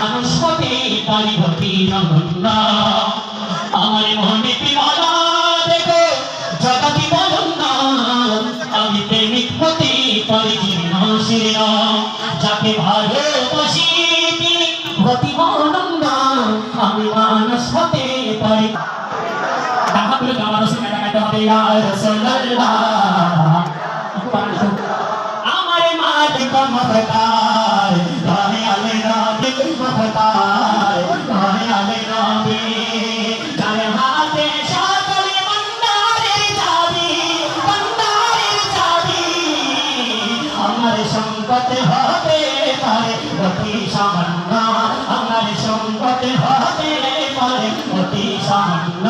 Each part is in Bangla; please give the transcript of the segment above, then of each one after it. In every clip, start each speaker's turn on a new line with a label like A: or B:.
A: মানুষ হতে পারি। হতি নগণ্য আমার মালিক মহতার গানে আলে নবী মহতার গানে আলে নবী যার হাতে সকলে বন্দারের চাবি বন্দারের চাবি আমার সংকট হবে পারে অতি সামান্য আমার সংকট হবে পারে অতি সামান্য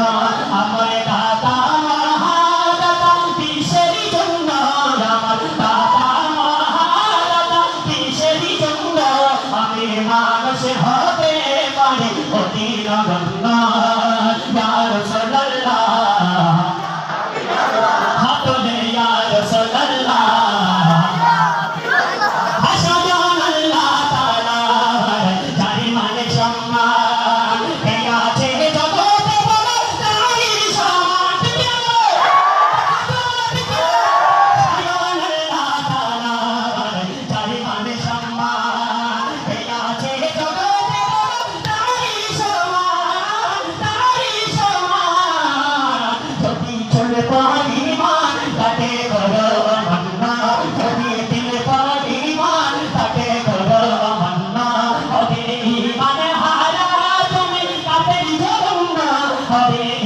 A: হবে।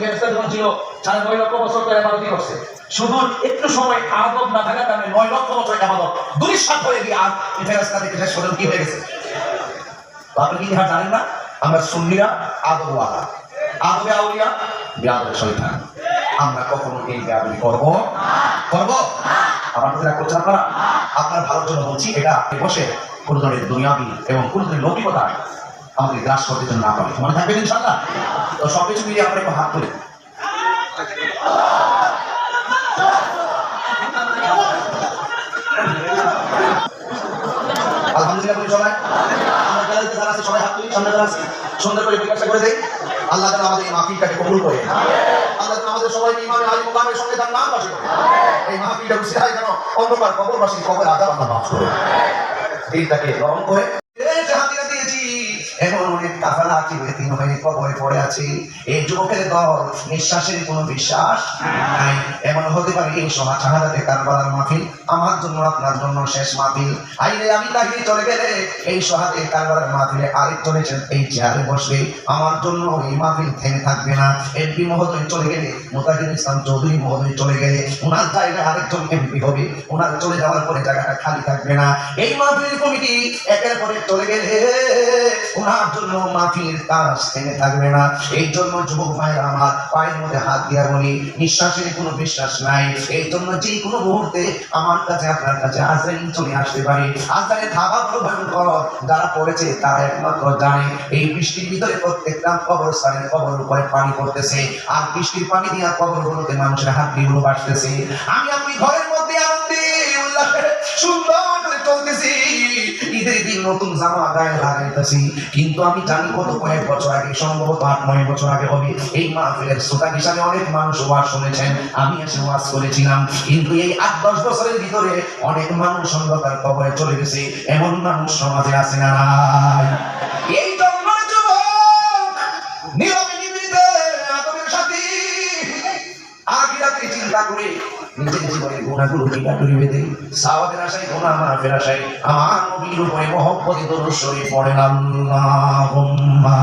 B: ফেরেশতা যখন ছিল, সাড়ে নয় লক্ষ বছর ইবাদতই করছে। শুধু একটু সময় না থাকার কারণে নয় লক্ষ বছর দুরিশ্বাস হয়ে গিয়ে কি হয়ে গেছে। আপনি কি ইহা জানেন না? আমরা সুন্নিরা আউলিয়া বেআদবে শয়তান আমরা কখনো এই বেআদবি করব? করব? আমার কথা করছেন আপনারা? আপনার ভালোর জন্য বলছি, এটা বসে কোন ধরনের দুনিয়াবি এবং কোন ধরনের লৌকিকতা আমাদের গ্রাস করতে যেন না পারে। মনে থাকবেন ইনশাল্লাহ তো সবকিছু মিলিয়ে আমরা একটু হাত বলি সবাই। সবাই হাত সুন্দর করে করে দেই। আল্লাহ আমাদের এই করে। আল্লাহ আমাদের সবাই ইমামে নাম এই যেন কবর আজাব আল্লাহ মাফ করে এইটাকে গ্রহণ করে এই যে হাতিরা দিয়েছি এমন অনেক কাফালা আছে তিন হয়ে কবরে পড়ে আছে। এই যুবকের দল, নিঃশ্বাসের কোনো বিশ্বাস নাই। এমন হতে পারে এই সভা শাহাদাতে কারবালার মাহফিল? আমার জন্য, আপনার জন্য শেষ মাহফিল। আইলে আমি তাকে চলে গেলে এই সহাতে কারবালার মাহফিলে আরেক চলেছেন এই চেয়ারে বসবে, আমার জন্য এই মাহফিল থেমে থাকবে না। এমপি মহোদয় চলে গেলে মোতাহিদ ইসলাম চৌধুরী মহোদয় চলে গেলে ওনার জায়গায় আরেকজন এমপি হবে। ওনার চলে যাওয়ার পরে জায়গাটা খালি থাকবে না। এই মাহফিল কমিটি একের পরে চলে গেলে ওনার জন্য মাহফিলের কাজ থাকবে না। এই জন্য যুবক আমার পায়ের মধ্যে হাত বলি, নিঃশ্বাসের কোনো বিশ্বাস নাই। এই জন্য যে কোনো মুহূর্তে আমার কাছে, আপনার কাছে চলে আসতে পারে। যারা পড়েছে তারা একমাত্র জানে। এই বৃষ্টির ভিতরে প্রত্যেকটা কবরস্থানের কবর উপরে পানি পড়তেছে। আর বৃষ্টির পানি দিয়া কবরগুলোতে মানুষের হাত দিয়ে বাসতেছে আমি আপনি ঘরের মধ্যে উল্লাসে সুন্দর ঈদের দিন নতুন জামা গায়ে লাগাইতেছি কিন্তু আমি জানি কত কয়েক বছর আগে, সম্ভবত আট, নয় বছর আগে হবে। এই মাহফিলের শ্রোতা হিসাবে অনেক মানুষ ওয়াজ শুনেছেন। আমি এসে ওয়াজ করেছিলাম। কিন্তু এই আট, দশ বছরের ভিতরে অনেক মানুষ অন্ধকার কবরে চলে গেছে। এমন মানুষ সমাজে আছে না আখিরাতে চিন্তা করে, নিজের জীবনে গুণাগুলো মিটা করিবে দেই সাওয়াবের আশায়, গুণা মাফের আশায়, আমার নবীর উপরে মহব্বতে দরুদ শরীফ পড়ে আল্লাহুম্মা।